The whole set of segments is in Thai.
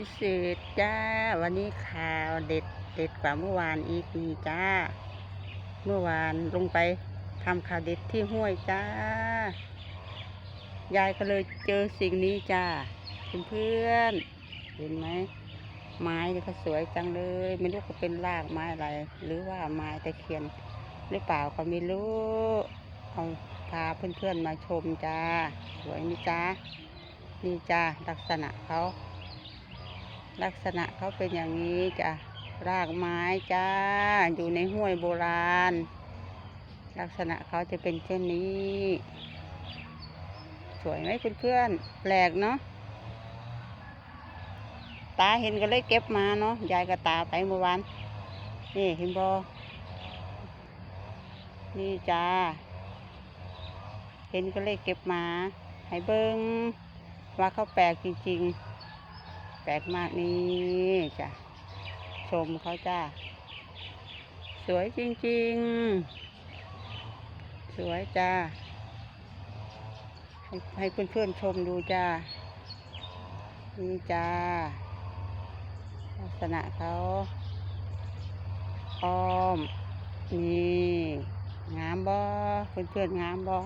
พิเศษจ้า วันนี้ข่าวเด็ดเด็ดกว่าเมื่อวานอีกนี่จ้า เมื่อวานลงไปทำข่าวเด็ดที่ห้วยจ้า ยายก็เลยเจอสิ่งนี้จ้าเพื่อนเห็นไหมไม้นี่ก็สวยจังเลย ไม่รู้ก็เป็นรากไม้อะไร หรือว่าไม้ตะเคียนหรือเปล่าก็ไม่รู้เอาพาเพื่อนๆมาชมจ้า สวยนี่จ้านี่จ้าลักษณะเขา ลักษณะเขาเป็นอย่างนี้จ้ะรากไม้จ้า อยู่ในห้วยโบราณ ลักษณะเขาจะเป็นเช่นนี้ สวยไหมเพื่อนๆแปลกเนาะตาเห็นก็เลยเก็บมาเนาะยายกับตาไปเมื่อวานนี่เห็นบอนี่จ้า เห็นก็เลยเก็บมา ให้เบิ้งว่าเขาแปลกจริง ๆ แปลกมากนี่จ้ะ ชมเขาจ้า สวยจริง ๆ สวยจ้า ให้ให้เพื่อนๆชมดูจ้า นี่จ้า ลักษณะเขาอ้อม นี่งามบ่เพื่อนๆงามบ่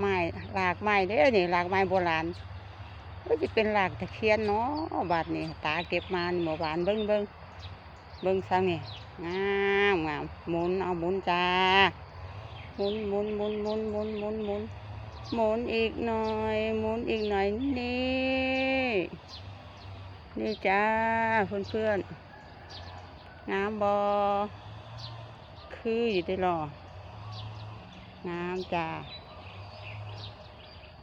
ไม้หลากไม้เด้อนี่หลากไม้โบราณ ก็จะเป็นหลากตะเคียนเนาะบาดนี่ตาเก็บมานี่เมื่อวานเบิ้งเบิ้งเบิ้งซังนี่งามงามหมุนเอาหมุนจ้าหมุนหมุนหมุนหมุนหมุนหมุนหมุนหมุนอีกหน่อยหมุนอีกหน่อยนี่นี่จ้าเพื่อนๆงามบอคืออยู่ได้หรองามจ้า